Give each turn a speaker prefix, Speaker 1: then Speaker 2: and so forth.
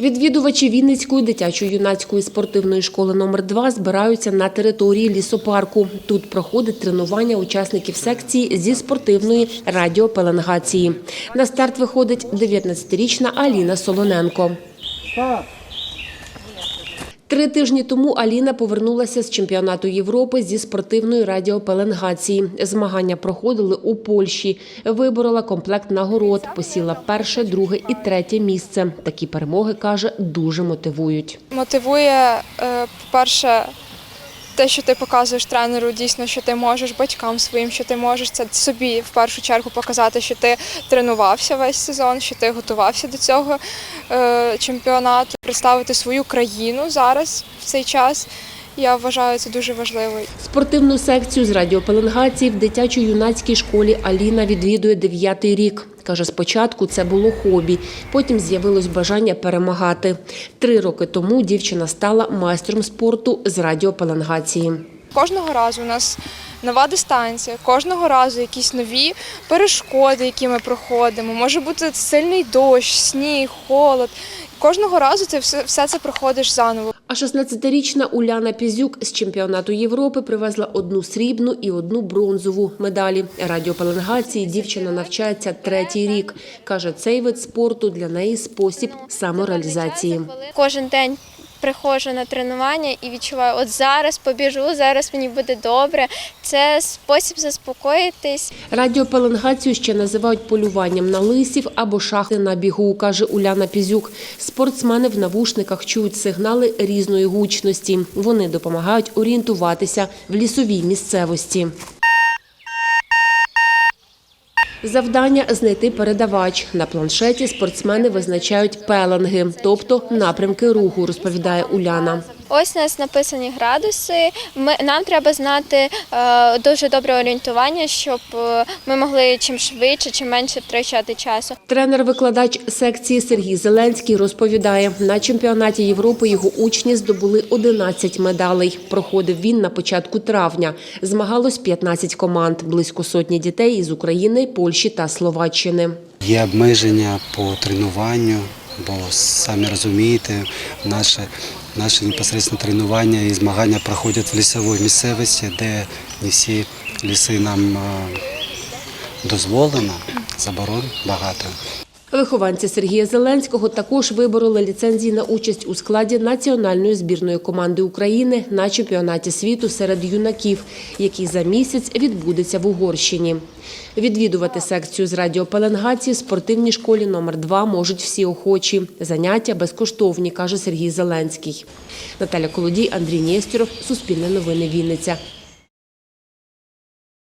Speaker 1: Відвідувачі Вінницької дитячо-юнацької спортивної школи номер 2 збираються на території лісопарку. Тут проходить тренування учасників секції зі спортивної радіопеленгації. На старт виходить 19-річна Аліна Солоненко. Три тижні тому Аліна повернулася з чемпіонату Європи зі спортивної радіопеленгації. Змагання проходили у Польщі. Виборола комплект нагород, посіла перше, друге і третє місце. Такі перемоги каже, дуже мотивують.
Speaker 2: Мотивує, е, по-перше, те, що ти показуєш тренеру, дійсно, що ти можеш, батькам своїм, що ти можеш. Це собі в першу чергу показати, що ти тренувався весь сезон, що ти готувався до цього е, чемпіонату, представити свою країну зараз в цей час. Я вважаю це дуже важливо.
Speaker 1: Спортивну секцію з радіопеленгації в дитячо-юнацькій школі Аліна відвідує дев'ятий рік. Каже, спочатку це було хобі, потім з'явилось бажання перемагати. Три роки тому дівчина стала майстром спорту з радіопеленгації.
Speaker 2: Кожного разу у нас нова дистанція, кожного разу якісь нові перешкоди, які ми проходимо. Може бути сильний дощ, сніг, холод. Кожного разу ти все, все це проходиш заново.
Speaker 1: А 16-річна Уляна Пізюк з чемпіонату Європи привезла одну срібну і одну бронзову медалі. Радіопеленгації дівчина навчається третій рік. Каже, цей вид спорту для неї спосіб самореалізації.
Speaker 3: Кожен день приходжу на тренування і відчуваю, от зараз побіжу, зараз мені буде добре. Це спосіб заспокоїтись.
Speaker 1: Радіопеленгацію ще називають полюванням на лисів або шахти на бігу, каже Уляна Пізюк. Спортсмени в навушниках чують сигнали різної гучності. Вони допомагають орієнтуватися в лісовій місцевості. Завдання знайти передавач. На планшеті спортсмени визначають пеленги, тобто напрямки руху, розповідає Уляна.
Speaker 3: Ось у нас написані градуси. Ми нам треба знати е, дуже добре орієнтування, щоб е, ми могли чим швидше, чим менше втрачати часу.
Speaker 1: Тренер-викладач секції Сергій Зеленський розповідає, на чемпіонаті Європи його учні здобули 11 медалей. Проходив він на початку травня. Змагалось 15 команд, близько сотні дітей із України, Польщі та Словаччини.
Speaker 4: Є обмеження по тренуванню, бо самі розумієте, наше, наше непосередньо тренування і змагання проходять в лісовій місцевості, де не всі ліси нам е, дозволено, заборон багато.
Speaker 1: Вихованці Сергія Зеленського також вибороли ліцензії на участь у складі національної збірної команди України на чемпіонаті світу серед юнаків, який за місяць відбудеться в Угорщині. Відвідувати секцію з радіопеленгації в спортивній школі номер 2 можуть всі охочі. Заняття безкоштовні, каже Сергій Зеленський. Наталя Колодій, Андрій Нєстюров, Суспільне новини Вінниця.